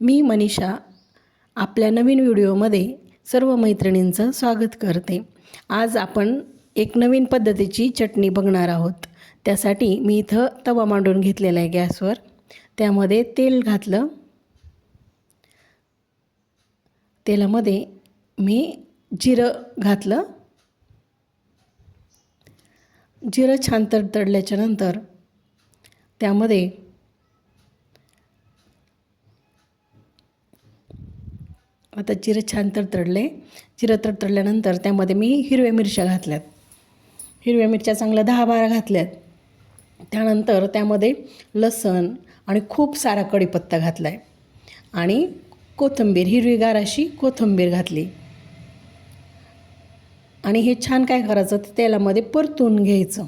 मी मनीषा आपल्या नवीन व्हिडिओमध्ये सर्व मैत्रिणींचं स्वागत करते. आज आपण एक नवीन पद्धतीची चटणी बघणार आहोत. त्यासाठी मी इथं तवा मांडून घेतलेला आहे गॅसवर. त्यामध्ये तेल घातलं. तेलामध्ये मी जिरं घातलं. जिरं छान तडतडल्याच्या नंतर त्यामध्ये आता जिरं छान तडतडले जिरं तडतडल्यानंतर त्यामध्ये मी हिरव्या मिरच्या घातल्यात. हिरव्या मिरच्या चांगल्या दहा बारा घातल्यात. त्यानंतर त्यामध्ये लसण आणि खूप सारा कढीपत्ता घातला आहे आणि कोथिंबीर हिरवीगार अशी कोथिंबीर घातली. आणि हे छान काय करायचं? ते तेलामध्ये परतून घ्यायचं.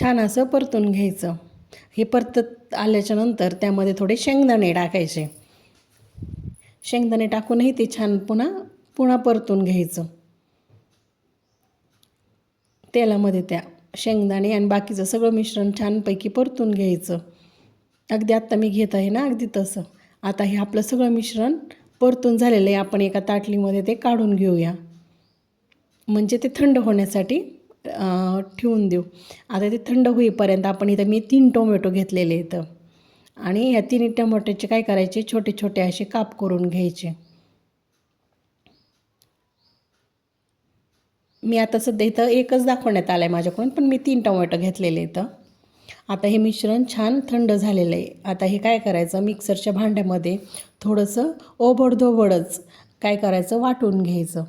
छान असं परतून घ्यायचं. हे परतत आल्याच्यानंतर त्यामध्ये थोडे शेंगदाणे टाकायचे. शेंगदाणे टाकूनही ते छान पुन्हा पुन्हा परतून घ्यायचं. तेलामध्ये त्या शेंगदाणे आणि बाकीचं सगळं मिश्रण छानपैकी परतून घ्यायचं. अगदी आत्ता मी घेत आहे ना अगदी तसं. आता हे आपलं सगळं मिश्रण परतून झालेलं आहे. आपण एका ताटलीमध्ये ते काढून घेऊया. म्हणजे ते थंड होण्यासाठी ठेवून देऊ. आता ते थंड होईपर्यंत आपण इथं मी तीन टोमॅटो घेतलेले इथं. आणि ह्या तिन्ही टोमॅटोचे काय करायचे? छोटे छोटे असे काप करून घ्यायचे. मी आता सध्या इथं एकच दाखवण्यात आलं आहे माझ्याकडून पण मी तीन टोमॅटो घेतलेले इथं. आता हे मिश्रण छान थंड झालेलं आहे. आता हे काय करायचं? मिक्सरच्या भांड्यामध्ये थोडंसं ओबडधोबडच काय करायचं? वाटून घ्यायचं.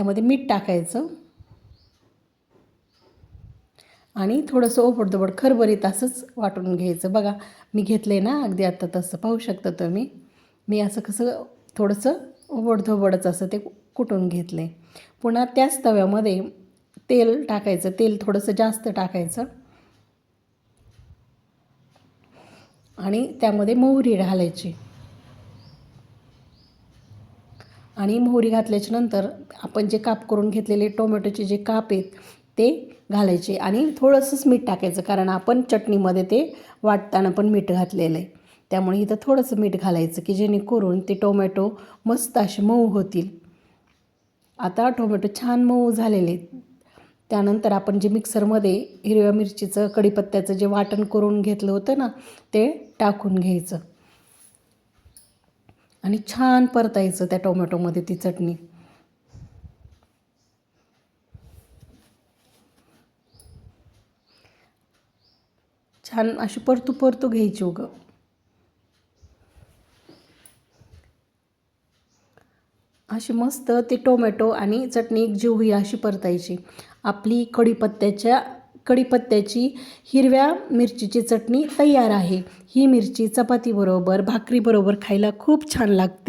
त्यामध्ये मीठ टाकायचं. आणि थोडंसं ओबडधोबड खरबरीत असंच वाटून घ्यायचं. बघा मी घेतलं आहे ना अगदी आत्ता तसं. पाहू शकता तुम्ही. मी असं कसं थोडंसं ओबडधोबडच असं ते कुटून घेतलं आहे पुन्हा त्याच तव्यामध्ये तेल टाकायचं. तेल थोडंसं जास्त टाकायचं. आणि त्यामध्ये मोहरी घालायची. आणि मोहरी घातल्याच्या नंतर आपण जे काप करून घेतलेले टोमॅटोचे जे काप आहेत ते घालायचे आणि थोडंसंच मीठ टाकायचं कारण आपण चटणीमध्ये ते वाटताना पण मीठ घातलेलं आहे. त्यामुळे इथं थोडंसं मीठ घालायचं की जेणेकरून ते टोमॅटो मस्त असे मऊ होतील. आता टोमॅटो छान मऊ झालेले त्यानंतर आपण जे मिक्सरमध्ये हिरव्या मिरचीचं कढीपत्त्याचं जे वाटण करून घेतलं होतं ना ते टाकून घ्यायचं. आणि छान परतायचं त्या टोमॅटोमध्ये ती चटणी. छान अशी परतू परतू घ्यायची उगं. अशी मस्त ते टोमॅटो आणि चटणी एक होई अशी परतायची. आपली कढीपत्त्याच्या कढीपत्त्याची हिरव्या मिरचीची चटणी तयार आहे. ही मिरची चपातीबरोबर भाकरीबरोबर खायला खूप छान लागते.